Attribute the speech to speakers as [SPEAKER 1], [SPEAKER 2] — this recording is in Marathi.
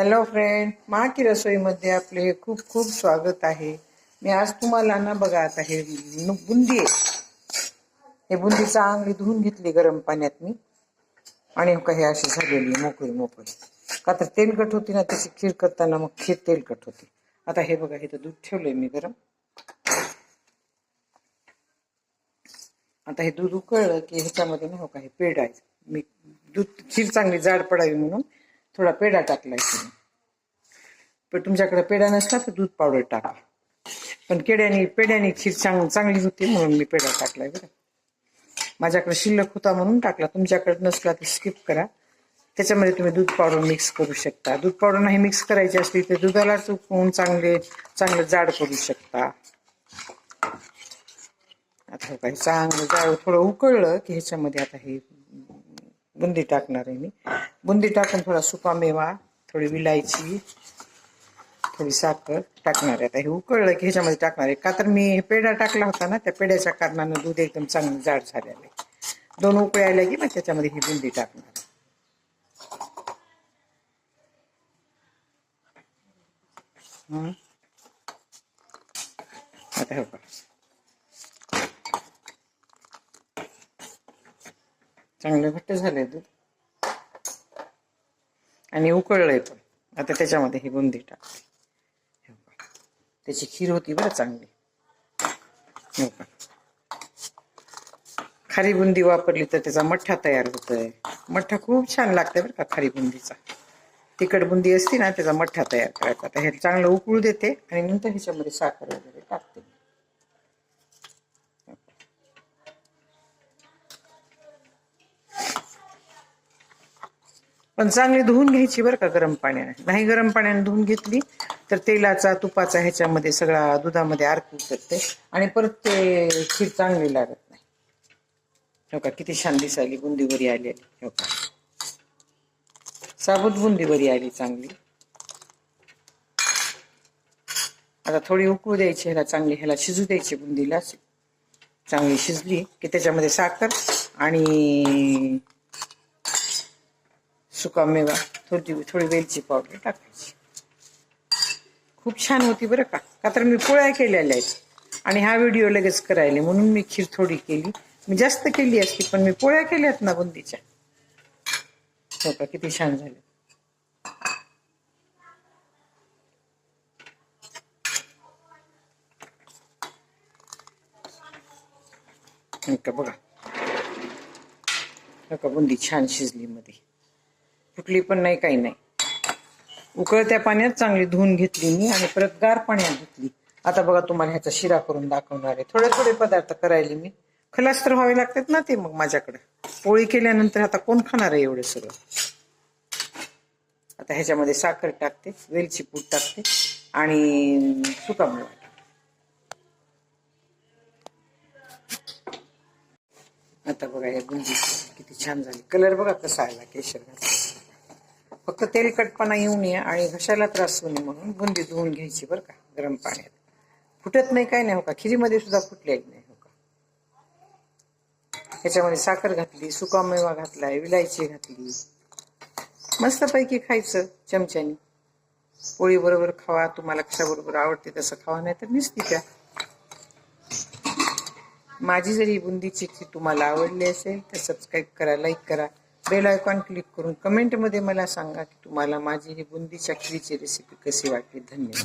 [SPEAKER 1] हॅलो फ्रेंड महाकी रसोईमध्ये आपले खूप खूप स्वागत आहे. मी आज तुम्हाला ना बघा आता हे बुंदी आहे. हे बुंदी चांगली धुवून घेतली गरम पाण्यात मी. आणि हो का हे अशी झालेली मोकळी मोकळी. का तर तेलकट होती ना त्याची खीर करताना मग खीर तेलकट होती. आता हे बघा हे तर दूध ठेवलंय मी गरम. आता हे दूध उकळलं की ह्याच्यामध्ये ना हो का हे पेढ आहे. मी दूध खीर चांगली जाड पडावी म्हणून थोडा पेढा टाकलाय तुम्ही. पण तुमच्याकडे पेढा नसला तर दूध पावडर टाका. पण केड्याने पेढ्याने खीर चांग चांगली होती म्हणून मी पेढा टाकलाय बरं. माझ्याकडे शिल्लक होता म्हणून टाकला. तुमच्याकडे नसला तर स्किप करा. त्याच्यामध्ये तुम्ही दूध पावडर मिक्स करू शकता. दूध पावडर नाही मिक्स करायची असली तर दुधालाच चुकवून चांगले चांगलं जाड करू शकता. आता काही चांगलं जाड थोडं उकळलं की ह्याच्यामध्ये आता हे बुंदी टाकणार आहे मी. बुंदी टाकून थोडा सुका मेवा थोडी विलायची थोडी साखर टाकणार आहे. आता हे उकळलं की ह्याच्यामध्ये टाकणार आहे. का तर मी पेढा टाकला होता ना त्या पेढ्याच्या कारणानं दूध एकदम चांगलं जाड झालेलं आहे. दोन उकळे आल्या की मग त्याच्यामध्ये ही बुंदी टाकणार आता हे चांगलं घट्ट झालंय दूध. आणि उकळलंय पण आता त्याच्यामध्ये ही बुंदी टाकते. त्याची खीर होती बरं चांगली. खारी बुंदी वापरली तर त्याचा मठ्ठा तयार होतोय. मठ्ठा खूप छान लागतंय बरं का खारी बुंदीचा. तिखट बुंदी असती ना त्याचा मठ्ठा तयार करायचा. आता हे चांगलं उकळू देते आणि नंतर ह्याच्यामध्ये साखर वगैरे टाकते. पण चांगली धुवून घ्यायची बरं का गरम पाण्याने. नाही गरम पाण्याने धुवून घेतली तर तेलाचा तुपाचा ह्याच्यामध्ये सगळा दुधामध्ये अर्क करते आणि परत ते खीर चांगली लागत नाही. हो का? किती छान दिसायली बुंदी बरी आली. हो का? साबूत बुंदी बरी आली चांगली. आता थोडी उकळू द्यायची ह्याला चांगली ह्याला शिजू द्यायची बुंदीला. चांगली शिजली की त्याच्यामध्ये साखर आणि सुकामेवा थोडी थोडी वेलची पावडर टाकायची. खूप छान होती बरं का? का तर मी पोळ्या केलेल्या आहेत. आणि हा व्हिडिओ लगेच करायला. म्हणून मी खीर थोडी केली. मी जास्त केली असती पण मी पोळ्या केल्यात ना बुंदीच्या. हो का? किती छान झाले. का बघा? नका बुंदी छान शिजली मध्ये. फुटली पण नाही काही नाही. उकळत्या पाण्यात चांगली धुवून घेतली मी आणि परत गार पाण्यात घेतली आता बघा तुम्हाला ह्याचा शिरा करून दाखवणार आहे. थोडे थोडे पदार्थ करायले मी. खलास तर व्हावे लागतात ना ते मग माझ्याकडे. पोळी केल्यानंतर आता कोण खाणार आहे एवढं सगळं? आता ह्याच्यामध्ये साखर टाकते वेलची पूड टाकते आणि सुका मिळवा आता बघा या गुंजी किती छान झाली. कलर बघा कसा आला केशर घातला फक्त तेलकटपणा येऊ नये आणि घशाला त्रास होऊ नये म्हणून बुंदी धुवून घ्यायची बरं का गरम पाण्यात. फुटत नाही काय नाही हो का? खिरीमध्ये सुद्धा फुटलेली नाही हो का? ह्याच्यामध्ये साखर घातली सुका मेवा घातलाय विलायची घातली. मस्तपैकी खायचं चमच्यानी. पोळी बरोबर खावा तुम्हाला कशाबरोबर आवडते तसं खावा नाही तर निसती त्या माझी जरी बुंदीची तुम्हाला आवडली असेल तर सबस्क्राईब करा लाईक करा. बेल आयकॉन क्लिक करून कमेंटमध्ये मला सांगा की तुम्हाला माझी ही बुंदी खिरीची रेसिपी कशी वाटली. धन्यवाद.